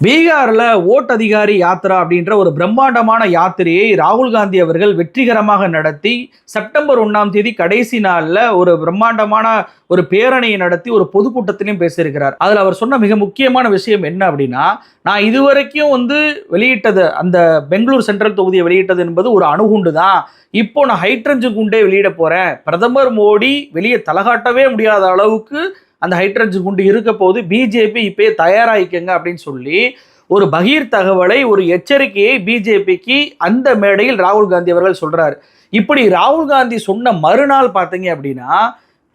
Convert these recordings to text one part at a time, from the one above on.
பீகாரில் ஓட் அதிகாரி யாத்திரா அப்படின்ற ஒரு பிரம்மாண்டமான யாத்திரையை ராகுல் காந்தி அவர்கள் வெற்றிகரமாக நடத்தி செப்டம்பர் ஒன்றாம் தேதி கடைசி நாளில் ஒரு பிரம்மாண்டமான ஒரு பேரணியை நடத்தி ஒரு பொதுக்கூட்டத்திலையும் பேசியிருக்கிறார். அதில் அவர் சொன்ன மிக முக்கியமான விஷயம் என்ன அப்படின்னா நான் இதுவரைக்கும் வந்து வெளியிட்டது அந்த பெங்களூர் சென்ட்ரல் தொகுதியை வெளியிட்டது என்பது ஒரு அணுகுண்டு தான். இப்போ நான் ஹைட்ரஞ்சு குண்டே வெளியிட போகிறேன் பிரதமர் மோடி வெளியே தலகாட்டவே முடியாத அளவுக்கு அந்த ஹைட்ரஜன் குண்டு இருக்க போது பிஜேபி இப்பயே தயாராகிக்கங்க அப்படின்னு சொல்லி ஒரு பகீர் தகவலை ஒரு எச்சரிக்கையை பிஜேபிக்கு அந்த மேடையில் ராகுல் காந்தி அவர்கள் சொல்றாரு. இப்படி ராகுல் காந்தி சொன்ன மறுநாள் பார்த்தீங்க அப்படின்னா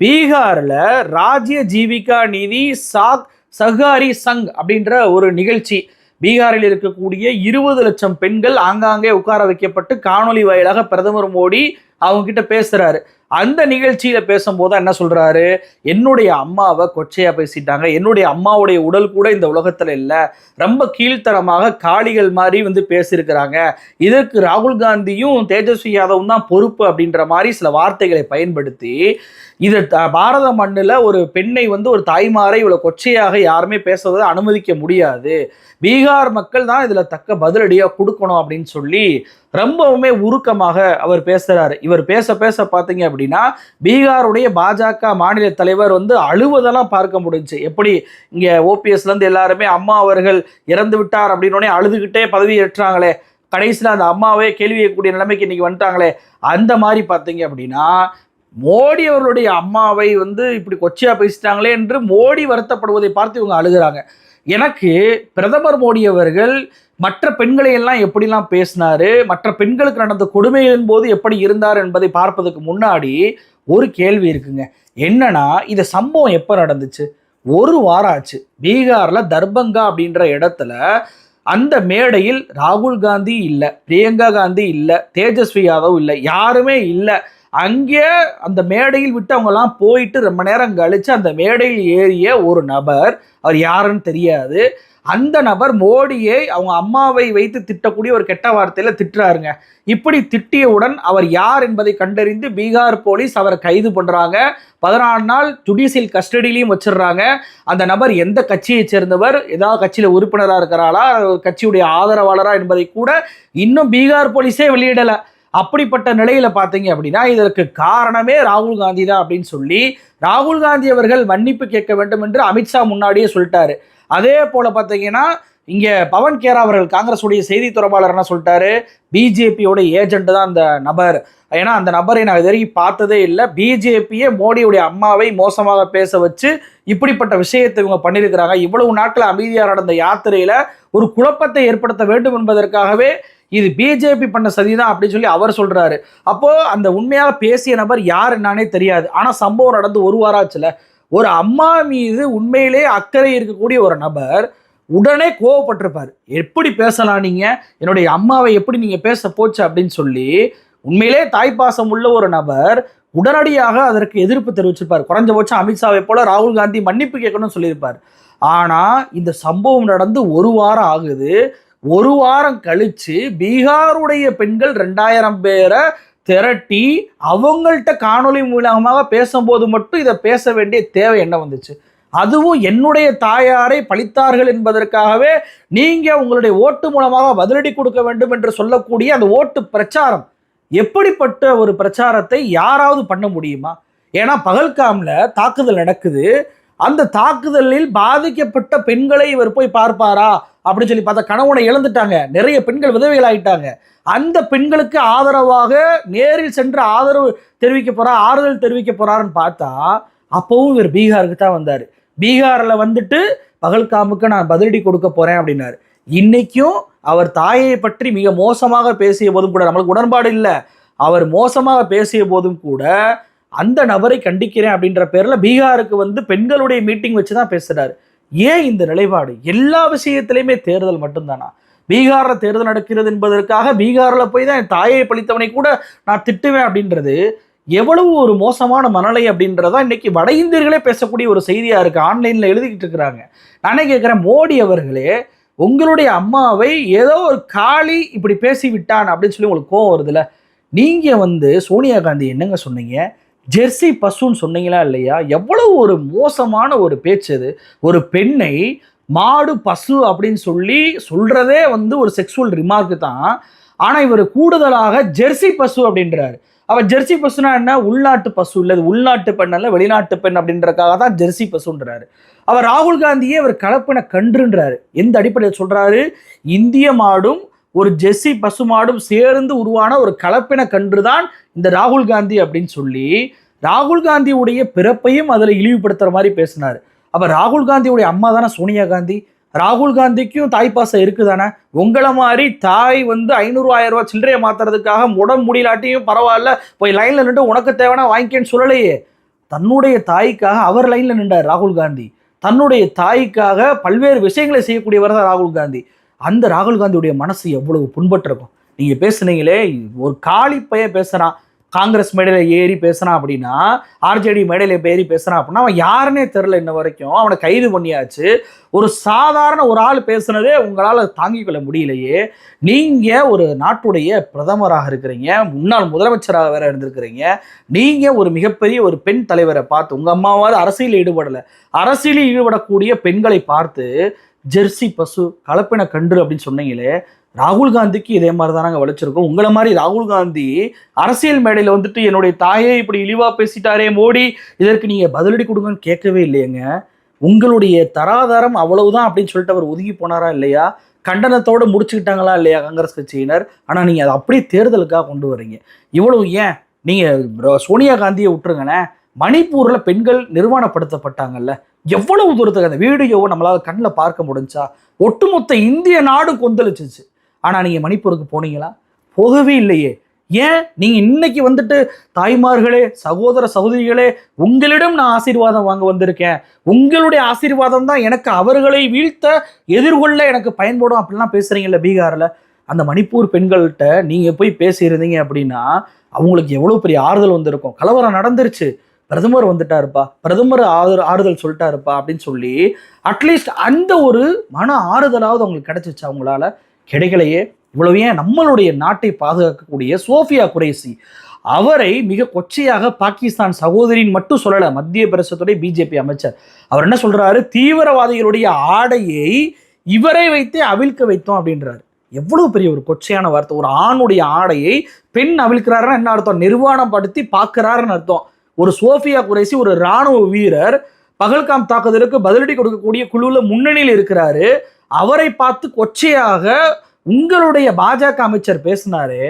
பீகாரில் ராஜ்ய ஜீவிகா நிதி சாக் சஹாரி சங் அப்படின்ற ஒரு நிகழ்ச்சி. பீகாரில் இருக்கக்கூடிய இருபது லட்சம் பெண்கள் ஆங்காங்கே உட்கார வைக்கப்பட்டு காணொலி வாயிலாக பிரதமர் மோடி அவங்க கிட்ட பேசுறாரு. அந்த நிகழ்ச்சியில பேசும்போது என்ன சொல்றாரு? என்னுடைய அம்மாவை கொச்சையா பேசிட்டாங்க. என்னுடைய அம்மாவுடைய உடல் கூட இந்த உலகத்துல இல்லை. ரொம்ப கீழ்த்தரமாக காளிகள் மாதிரி வந்து பேசியிருக்கிறாங்க. இதற்கு ராகுல் காந்தியும் தேஜஸ்வி யாதவும் தான் பொறுப்பு அப்படின்ற மாதிரி சில வார்த்தைகளை பயன்படுத்தி இது த- பாரத மண்ணில் ஒரு பெண்ணை வந்து ஒரு தாய்மாரை இவ்வளோ கொச்சையாக யாருமே பேசுவதை அனுமதிக்க முடியாது. பீகார் மக்கள் தான் இதில் தக்க பதிலடியாக கொடுக்கணும் அப்படின்னு சொல்லி ரொம்பவுமே உருக்கமாக அவர் பேசுகிறாரு இவர் பேச பேச பார்த்தீங்க அப்படின்னா பீகாருடைய பாஜக மாநில தலைவர் வந்து அழுவதெல்லாம் பார்க்க முடிஞ்சுச்சு எப்படி இங்கே ஓபிஎஸ்லேருந்து எல்லாருமே அம்மா அவர்கள் இறந்து விட்டார் அப்படின்னோடனே அழுதுகிட்டே பதவி ஏற்றாங்களே. கடைசியில் அந்த அம்மாவே கேள்வி கேட்கக்கூடிய நிலைமைக்கு இன்றைக்கி வந்துட்டாங்களே. அந்த மாதிரி பார்த்தீங்க அப்படின்னா மோடி அவர்களுடைய அம்மாவை வந்து இப்படி கொச்சியாக பேசிட்டாங்களே என்று மோடி வருத்தப்படுவதை பார்த்து இவங்க அழுகிறாங்க. எனக்கு பிரதமர் மோடி அவர்கள் மற்ற பெண்களை எல்லாம் எப்படிலாம் பேசினாரு மற்ற பெண்களுக்கு நடந்த கொடுமைகளின் போது எப்படி இருந்தார் என்பதை பார்ப்பதற்கு முன்னாடி ஒரு கேள்வி இருக்குங்க. என்னன்னா இந்த சம்பவம் எப்போ நடந்துச்சு? ஒரு வாரம் ஆச்சு. பீகாரில் தர்பங்கா அப்படின்ற இடத்துல அந்த மேடையில் ராகுல் காந்தி இல்லை பிரியங்கா காந்தி இல்லை தேஜஸ்வி யாதவ் இல்லை யாருமே இல்லை. அங்கே அந்த மேடையில் விட்டு அவங்கெல்லாம் போயிட்டு ரொம்ப நேரம் கழிச்சு அந்த மேடையில் ஏறிய ஒரு நபர் அவர் யாருன்னு தெரியாது. அந்த நபர் மோடியை அவங்க அம்மாவை வைத்து திட்டக்கூடிய ஒரு கெட்ட வார்த்தையில் திட்டுறாருங்க. இப்படி திட்டியவுடன் அவர் யார் என்பதை கண்டறிந்து பீகார் போலீஸ் அவரை கைது பண்ணுறாங்க பதினாலு நாள் ஜுடிஷியல் கஸ்டடியிலையும் வச்சிடுறாங்க. அந்த நபர் எந்த கட்சியை சேர்ந்தவர் ஏதாவது கட்சியில் உறுப்பினராக இருக்கிறாரா கட்சியுடைய ஆதரவாளரா என்பதை கூட இன்னும் பீகார் போலீஸே வெளியிடலை. அப்படிப்பட்ட நிலையில பார்த்தீங்க அப்படின்னா இதற்கு காரணமே ராகுல் காந்தி தான் அப்படின்னு சொல்லி ராகுல் காந்தி அவர்கள் மன்னிப்பு கேட்க வேண்டும் என்று அமித்ஷா முன்னாடியே சொல்லிட்டாரு. அதே போல பார்த்தீங்கன்னா இங்கே பவன் கேரா அவர்கள் காங்கிரஸுடைய செய்தி தொடர்பாளர் என்ன சொல்லிட்டாரு? பிஜேபியோட ஏஜென்ட் தான் அந்த நபர். ஏன்னா அந்த நபரை நான் இது வரைக்கும் பார்த்ததே இல்லை. பிஜேபியே மோடியுடைய அம்மாவை மோசமாக பேச வச்சு இப்படிப்பட்ட விஷயத்தை இவங்க பண்ணியிருக்கிறாங்க. இவ்வளவு நாட்கள் அமைதியாக நடந்த யாத்திரையில் ஒரு குழப்பத்தை ஏற்படுத்த வேண்டும் என்பதற்காகவே இது பிஜேபி பண்ண சதிதான் அப்படின்னு சொல்லி அவர் சொல்கிறாரு அப்போது அந்த உண்மையாக பேசிய நபர் யார் என்னன்னே தெரியாது. ஆனால் சம்பவம் நடந்து ஒரு வாரம் ஒரு அம்மா மீது உண்மையிலே அக்கறை இருக்கக்கூடிய ஒரு நபர் உடனே கோவப்பட்டிருப்பார். எப்படி பேசலாம் நீங்கள் என்னுடைய அம்மாவை எப்படி நீங்கள் பேச போச்சு? அப்படின்னு சொல்லி உண்மையிலே தாய்ப்பாசம் உள்ள ஒரு நபர் உடனடியாக அதற்கு எதிர்ப்பு தெரிவிச்சிருப்பார். குறைஞ்சபட்சம் அமித்ஷாவை போல ராகுல் காந்தி மன்னிப்பு கேட்கணும்னு சொல்லியிருப்பார். ஆனால் இந்த சம்பவம் நடந்து ஒரு வாரம் ஆகுது. ஒரு வாரம் கழித்து பீகாருடைய பெண்கள் ரெண்டாயிரம் பேரை திரட்டி அவங்கள்ட்ட காணொலி மூலமாக பேசும்போது மட்டும் இதை பேச வேண்டிய தேவை என்ன வந்துச்சு? அதுவும் என்னுடைய தாயாரை பழித்தார்கள் என்பதற்காகவே நீங்கள் உங்களுடைய ஓட்டு மூலமாக பதிலடி கொடுக்க வேண்டும் என்று சொல்லக்கூடிய அந்த ஓட்டு பிரச்சாரம் எப்படிப்பட்ட ஒரு பிரச்சாரத்தை யாராவது பண்ண முடியுமா? ஏன்னா பகல்காமில் தாக்குதல் நடக்குது. அந்த தாக்குதலில் பாதிக்கப்பட்ட பெண்களை இவர் போய் பார்ப்பாரா? அப்படின்னு சொல்லி பார்த்தா கணவனை இழந்துட்டாங்க. நிறைய பெண்கள் விதவைகள் ஆயிட்டாங்க அந்த பெண்களுக்கு ஆதரவாக நேரில் சென்று ஆதரவு தெரிவிக்க போறா ஆறுதல் தெரிவிக்க போறாருன்னு பார்த்தா அப்பவும் இவர் பீகாருக்கு தான் வந்தார். பீகாரில் வந்துட்டு பகல்காமுக்கு நான் பதிலடி கொடுக்க போகிறேன் அப்படின்னாரு. இன்றைக்கும் அவர் தாயை பற்றி மிக மோசமாக பேசிய போதும் கூட நம்மளுக்கு உடன்பாடு இல்லை. அவர் மோசமாக பேசிய போதும் கூட அந்த நபரை கண்டிக்கிறேன் அப்படின்ற பேரில் பீகாருக்கு வந்து பெண்களுடைய மீட்டிங் வச்சு தான் பேசுகிறார் ஏன் இந்த நிலைப்பாடு? எல்லா விஷயத்திலையுமே தேர்தல் மட்டும்தானா? பீகாரில் தேர்தல் நடக்கிறது என்பதற்காக பீகாரில் போய் தான் என் தாயை பழித்தவனை கூட நான் திட்டுவேன் அப்படின்றது எவ்வளவு ஒரு மோசமான மனநிலை அப்படின்றதா இன்னைக்கு வட இந்தியர்களே பேசக்கூடிய ஒரு செய்தியாக இருக்குது ஆன்லைனில் எழுதிக்கிட்டு இருக்கிறாங்க. நானே கேட்குறேன் மோடி அவர்களே உங்களுடைய அம்மாவை ஏதோ ஒரு காளி இப்படி பேசி விட்டான் அப்படின்னு சொல்லி உங்களுக்கு கோவம் வருதுல்ல? நீங்கள் வந்து சோனியா காந்தி என்னங்க சொன்னீங்க? ஜெர்சி பசுன்னு சொன்னீங்களா இல்லையா? எவ்வளவு ஒரு மோசமான ஒரு பேச்சு அது. ஒரு பெண்ணை மாடு பசு அப்படின்னு சொல்லி சொல்கிறதே வந்து ஒரு செக்ஸுவல் ரிமார்க்கு தான். ஆனால் இவர் கூடுதலாக ஜெர்சி பசு அப்படின்றாரு. அவர் ஜெர்சி பசுனா என்ன? உள்நாட்டு பசு இல்லை உள்நாட்டு பெண் அல்ல வெளிநாட்டு பெண் அப்படின்றக்காக தான் ஜெர்சி பசுன்றாரு. அவர் ராகுல் காந்தியே அவர் கலப்பின கன்றுன்றாரு. எந்த அடிப்படையில் சொல்றாரு? இந்திய மாடும் ஒரு ஜெர்சி பசு மாடும் சேர்ந்து உருவான ஒரு கலப்பின கன்று தான் இந்த ராகுல் காந்தி அப்படின்னு சொல்லி ராகுல் காந்தியுடைய பிறப்பையும் அதில் இழிவுபடுத்துற மாதிரி பேசினார். அப்போ ராகுல் காந்தியுடைய அம்மா தானே சோனியா காந்தி? ராகுல் காந்திக்கும் தாய் பாசம் இருக்குதானே? உங்களை மாதிரி தாய் வந்து ஐநூறு ஆயிரம் ரூபாய் சில்லறையை மாத்துறதுக்காக உடம்பு முடியலாட்டியும் பரவாயில்ல. போய் லைன்ல நின்று உனக்கு தேவைன்னா வாங்கிக்கேன்னு சொல்லலையே. தன்னுடைய தாய்க்காக அவர் லைன்ல நின்றார் ராகுல் காந்தி. தன்னுடைய தாய்க்காக பல்வேறு விஷயங்களை செய்யக்கூடியவர் தான் ராகுல் காந்தி. அந்த ராகுல் காந்தியுடைய மனசு எவ்வளவு புண்பட்டிருக்கும்? நீங்க பேசுனீங்களே ஒரு காளி பையன் பேசுறான். காங்கிரஸ் மேடையில் ஏறி பேசுறான் அப்படின்னா ஆர்ஜேடி மேடையில் ஏறி பேசுறான் அப்படின்னா அவன் யாருன்னே தெரில இன்ன வரைக்கும். அவனை கைது பண்ணியாச்சு. ஒரு சாதாரண ஒரு ஆள் பேசுனதே உங்களால் தாங்கிக் கொள்ள முடியலையே. நீங்கள் ஒரு நாட்டுடைய பிரதமராக இருக்கிறீங்க. முன்னாள் முதலமைச்சராக வேற இருந்திருக்கிறீங்க. நீங்கள் ஒரு மிகப்பெரிய ஒரு பெண் தலைவரை பார்த்து உங்கள் அம்மாவாவது அரசியலில் ஈடுபடலை. அரசியலில் ஈடுபடக்கூடிய பெண்களை பார்த்து ஜெர்சி பசு கலப்பின கன்று அப்படின்னு சொன்னீங்களே ராகுல் காந்திக்கு இதே மாதிரி தானங்க வலிச்சிருக்கும். உங்களை மாதிரி ராகுல் காந்தி அரசியல் மேடையில் வந்துட்டு என்னுடைய தாயை இப்படி இழிவாக பேசிட்டாரே மோடி இதற்கு நீங்கள் பதிலடி கொடுங்கன்னு கேட்கவே இல்லையேங்க. உங்களுடைய தராதாரம் அவ்வளவுதான் அப்படின்னு சொல்லிட்டு அவர் ஒதுங்கி போனாரா இல்லையா? கண்டனத்தோடு முடிச்சுக்கிட்டாங்களா இல்லையா காங்கிரஸ் கட்சியினர்? ஆனால் நீங்கள் அதை அப்படியே தேர்தலுக்காக கொண்டு வரீங்க. இவ்வளவு ஏன்? நீங்கள் சோனியா காந்தியை விட்டுருங்கண்ணே. மணிப்பூரில் பெண்கள் நிர்வாணப்படுத்தப்பட்டாங்கல்ல. எவ்வளவு தூரத்துக்கு அந்த வீடியோவை நம்மளால் கண்ணில் பார்க்க முடிஞ்சா? ஒட்டுமொத்த இந்திய நாடு கொந்தளிச்சிச்சு. ஆனால் நீங்கள் மணிப்பூருக்கு போனீங்களா? போகவே இல்லையே. ஏன்? நீங்கள் இன்னைக்கு வந்துட்டு தாய்மார்களே சகோதர சகோதரிகளே உங்களிடம் நான் ஆசீர்வாதம் வாங்க வந்திருக்கேன். உங்களுடைய ஆசீர்வாதம் தான் எனக்கு அவர்களை வீழ்த்த எதிர்கொள்ள எனக்கு பயன்படும் அப்படிலாம் பேசுறீங்கல்ல பீகாரில். அந்த மணிப்பூர் பெண்கள்கிட்ட நீங்கள் போய் பேசியிருந்தீங்க அப்படின்னா அவங்களுக்கு எவ்வளோ பெரிய ஆறுதல் வந்திருக்கும். கலவரம் நடந்துருச்சு. பிரதமர் வந்துட்டாருப்பா. பிரதமர் ஆறு ஆறுதல் சொல்லிட்டாருப்பா அப்படின்னு சொல்லி அட்லீஸ்ட் அந்த ஒரு மன ஆறுதலாவது அவங்களுக்கு கிடைச்சிச்சு அவங்களால. கிடைக்கலையே. இவ்வளவு ஏன் நம்மளுடைய நாட்டை பாதுகாக்கக்கூடிய சோஃபியா குரேசி அவரை மிக கொச்சையாக பாகிஸ்தான் சகோதரின் மட்டும் சொல்லலை மத்திய பிரதேசத்துடைய பிஜேபி அமைச்சர். அவர் என்ன சொல்றாரு? தீவிரவாதிகளுடைய ஆடையை இவரை வைத்தே அவிழ்க்க வைத்தோம் அப்படின்றாரு. எவ்வளவு பெரிய ஒரு கொச்சையான வார்த்தை. ஒரு ஆணுடைய ஆடையை பெண் அவிழ்க்கிறாருன்னா என்ன அர்த்தம்? நிர்வாணப்படுத்தி பார்க்கிறாருன்னு அர்த்தம். ஒரு சோஃபியா குறைசி ஒரு ராணுவ வீரர் பகல்காம் தாக்குதலுக்கு பதிலடி கொடுக்கக்கூடிய குழுவில் முன்னணியில் இருக்கிறாரு. அவரை பார்த்து கொச்சையாக உங்களுடைய பாஜக அமைச்சர் பேசினாரு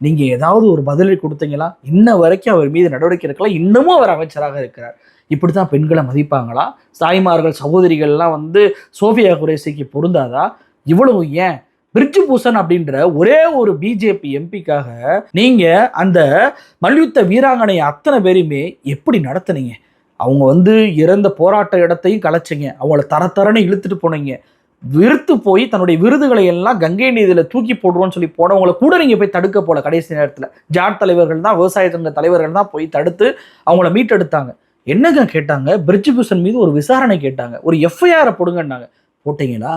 நீங்க ஏதாவது ஒரு பதிலை கொடுத்தீங்களா? இன்ன வரைக்கும் அவர் மீது நடவடிக்கை இருக்கலாம் இன்னமும் அவர் அமைச்சராக இருக்கிறார். இப்படித்தான் பெண்களை மதிப்பாங்களா? தாய்மார்கள் சகோதரிகள்லாம் வந்து சோஃபியா குரேசிக்கு பொருந்தாதா? இவ்வளவு ஏன்? பிரிட்ஜு பூசன் அப்படின்ற ஒரே ஒரு பிஜேபி எம்பிக்காக நீங்க அந்த மல்யுத்த வீராங்கனை அத்தனை பேரையுமே எப்படி நடத்துனீங்க? அவங்க வந்து இறந்த போராட்ட இடத்தையும் கலைச்சிங்க. அவங்கள தர தரன்னு இழுத்துட்டு போனீங்க. விருத்து போய் தன்னுடைய விருதுகளை எல்லாம் கங்கை நீதியில் தூக்கி போடுவோம்னு சொல்லி போனவங்களை கூட நீங்கள் போய் தடுக்க போல கடைசி நேரத்தில். ஜாட் தலைவர்கள் தான் விவசாய சங்க தலைவர்கள் தான் போய் தடுத்து அவங்கள மீட்டெடுத்தாங்க. என்னங்க கேட்டாங்க? பிரிட்ஜ் பூஷன் மீது ஒரு விசாரணை கேட்டாங்க. ஒரு எஃப்ஐஆரை போடுங்கன்னாங்க. போட்டீங்களா?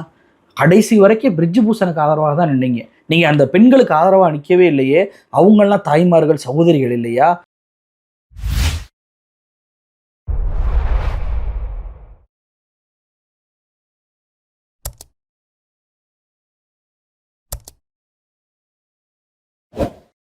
கடைசி வரைக்கும் பிரிட்ஜ் பூஷனுக்கு ஆதரவாக தான் நின்னீங்க. நீங்கள் அந்த பெண்களுக்கு ஆதரவாக நிற்கவே இல்லையே. அவங்கள்லாம் தாய்மார்கள் சகோதரிகள் இல்லையா?